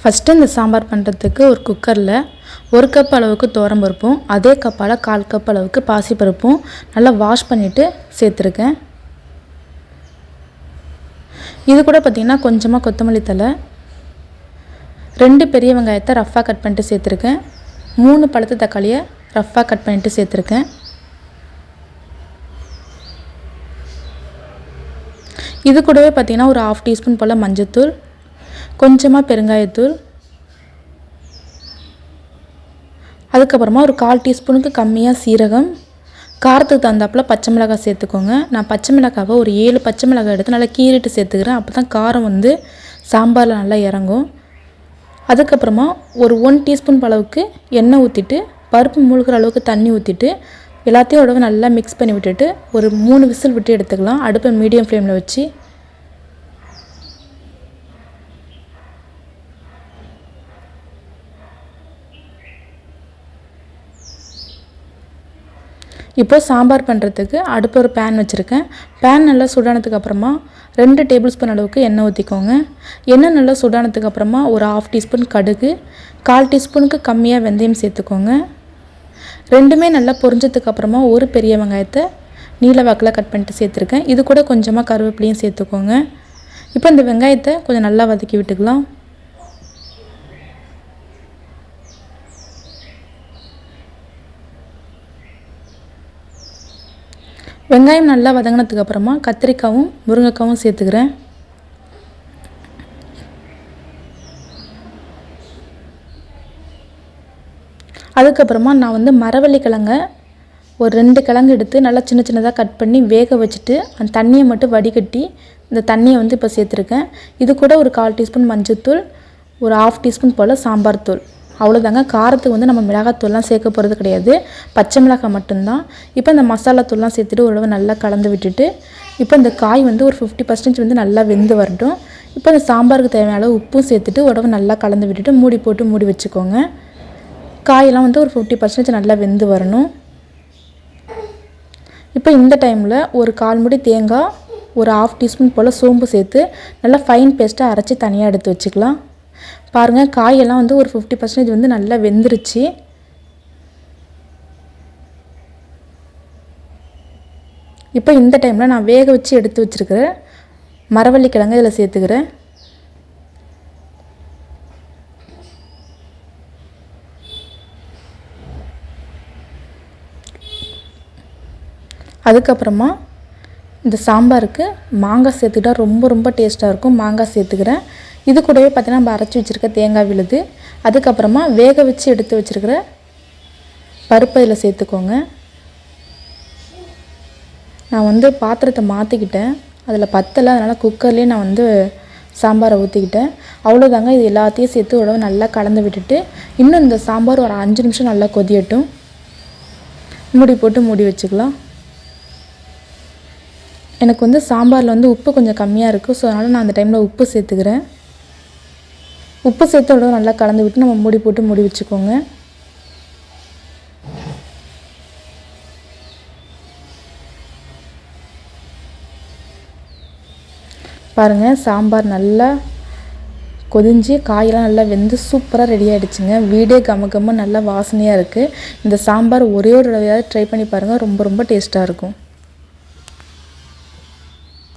First இந்த சாம்பார் பண்ணுறதுக்கு ஒரு குக்கரில் ஒரு கப் அளவுக்கு பருப்பும் அதே கப்பால் கால் கப் அளவுக்கு பாசிப்பருப்பும் நல்லா வாஷ் பண்ணிவிட்டு சேர்த்துருக்கேன். இது கூட பார்த்திங்கன்னா கொஞ்சமாக கொத்தமல்லி தலை ரெண்டு பெரிய வெங்காயத்தை ரஃப்பாக கட் பண்ணிட்டு சேர்த்துருக்கேன். மூணு பழுத்த தக்காளியை ரஃப்பாக கட் பண்ணிவிட்டு சேர்த்துருக்கேன். இது கூடவே பார்த்திங்கன்னா ஒரு ஆஃப் டீஸ்பூன் போல் மஞ்சத்தூள் கொஞ்சமாக பெருங்காயத்தூள். அதுக்கப்புறமா ஒரு கால் டீஸ்பூனுக்கு கம்மியாக சீரகம். காரத்துக்கு தகுந்தாப்பில் பச்சை மிளகாய் சேர்த்துக்கோங்க. நான் பச்சை மிளகாவை ஒரு ஏழு பச்சை மிளகாய் எடுத்து நல்லா கீறிட்டு சேர்த்துக்கிறேன். அப்போ தான் காரம் வந்து சாம்பாரில் நல்லா இறங்கும். அதுக்கப்புறமா ஒரு ஒன் டீஸ்பூன் அளவுக்கு எண்ணெய் ஊற்றிட்டு பருப்பு மூழ்கிற அளவுக்கு தண்ணி ஊற்றிட்டு எல்லாத்தையும் உடவை நல்லா மிக்ஸ் பண்ணி விட்டுட்டு ஒரு மூணு விசில் விட்டு எடுத்துக்கலாம். அடுப்பை மீடியம் ஃப்ளேமில் வச்சு இப்போ சாம்பார் பண்ணுறதுக்கு அடுப்பு ஒரு பேன் வச்சுருக்கேன். பேன் நல்லா சுடானதுக்கு அப்புறமா ரெண்டு டேபிள் ஸ்பூன் அளவுக்கு எண்ணெய் ஊற்றிக்கோங்க எண்ணெய் நல்லா சுடானதுக்கு அப்புறமா ஒரு ஆஃப் டீஸ்பூன் கடுகு கால் டீஸ்பூனுக்கு கம்மியாக வெந்தயம் சேர்த்துக்கோங்க. ரெண்டுமே நல்லா பொரிஞ்சதுக்கு அப்புறமா ஒரு பெரிய வெங்காயத்தை நீல வாக்கில் கட் பண்ணிட்டு சேர்த்துருக்கேன். இது கூட கொஞ்சமாக கருவேப்பிலையும் சேர்த்துக்கோங்க. இப்போ இந்த வெங்காயத்தை கொஞ்சம் நல்லா வதக்கி விட்டுக்கலாம். வெங்காயம் நல்லா வதங்கினதுக்கு அப்புறமா கத்திரிக்காவும் முருங்கைக்காவும் சேர்த்துக்கிறேன். அதுக்கப்புறமா நான் வந்து மரவள்ளி கிழங்க ஒரு ரெண்டு கிழங்கு எடுத்து நல்லா சின்ன சின்னதாக கட் பண்ணி வேக வச்சுட்டு அந்த தண்ணியை மட்டும் வடிகட்டி இந்த தண்ணியை வந்து இப்போ சேர்த்துருக்கேன். இது கூட ஒரு கால் டீஸ்பூன் மஞ்சள்தூள் ஒரு ஆஃப் டீஸ்பூன் போல் சாம்பார் தூள். அவ்வளோதாங்க காரத்துக்கு வந்து நம்ம மிளகாத்தூள்லாம் சேர்க்க போகிறது கிடையாது. பச்சை மிளகாய் மட்டும்தான். இப்போ இந்த மசாலாத்தூள்லாம் சேர்த்துட்டு ஓரளவு நல்லா கலந்து விட்டுட்டு இப்போ இந்த காய் வந்து ஒரு ஃபிஃப்டி பர்சன்டேஜ் வந்து நல்லா வெந்து வரட்டும். இப்போ இந்த சாம்பாருக்கு தேவையான அளவு உப்பும் சேர்த்துட்டு உடம்பு நல்லா கலந்து விட்டுட்டு மூடி போட்டு மூடி வச்சுக்கோங்க. காயெல்லாம் வந்து ஒரு ஃபிஃப்டி பர்சன்டேஜ் நல்லா வெந்து வரணும். இப்போ இந்த டைமில் ஒரு கால் முடி தேங்காய் ஒரு ஆஃப் டீஸ்பூன் போல் சோம்பு சேர்த்து நல்லா ஃபைன் பேஸ்ட்டாக அரைச்சி தனியாக எடுத்து வச்சுக்கலாம். பாருங்கள் காயெல்லாம் வந்து ஒரு ஃபிஃப்டி பர்சன்டேஜ் வந்து நல்லா வெந்துருச்சு. இப்போ இந்த டைமில் நான் வேக வச்சு எடுத்து வச்சுருக்கிறேன். மரவள்ளி கிழங்கு இதில் சேர்த்துக்கிறேன். அதுக்கப்புறமா இந்த சாம்பாருக்கு மாங்காய் சேர்த்துக்கிட்டா ரொம்ப ரொம்ப டேஸ்ட்டாக இருக்கும். மாங்காய் சேர்த்துக்கிறேன். இது கூடவே பார்த்திங்கன்னா நம்ம அரைச்சி வச்சுருக்க தேங்காய் விழுது அதுக்கப்புறமா வேக வச்சு எடுத்து வச்சுருக்கிற பருப்பு இதில் சேர்த்துக்கோங்க. நான் வந்து பாத்திரத்தை மாற்றிக்கிட்டேன் அதில் பத்தலை அதனால் குக்கர்லேயே நான் வந்து சாம்பாரை ஊற்றிக்கிட்டேன் அவ்வளோதாங்க இது எல்லாத்தையும் சேர்த்து உடவு நல்லா கலந்து விட்டுட்டு இன்னும் இந்த சாம்பார் ஒரு அஞ்சு நிமிஷம் நல்லா கொதியட்டும். மூடி போட்டு மூடி வச்சுக்கலாம். எனக்கு வந்து சாம்பாரில் வந்து உப்பு கொஞ்சம் கம்மியாக இருக்குது ஸோ அதனால் நான் அந்த டைமில் உப்பு சேர்த்துக்கிறேன். உப்பு சேர்த்தோட நல்லா கலந்து விட்டு நம்ம மூடி போட்டு மூடி வச்சுக்கோங்க. பாருங்கள் சாம்பார் நல்லா கொதிஞ்சு காயெல்லாம் நல்லா வெந்து சூப்பராக ரெடி ஆகிடுச்சுங்க வீடே கம கம்ம நல்லா வாசனையாக இருக்குது இந்த சாம்பார் ஒரே ஒரு தடவையாவது ட்ரை பண்ணி பாருங்கள் ரொம்ப ரொம்ப டேஸ்ட்டாக இருக்கும்.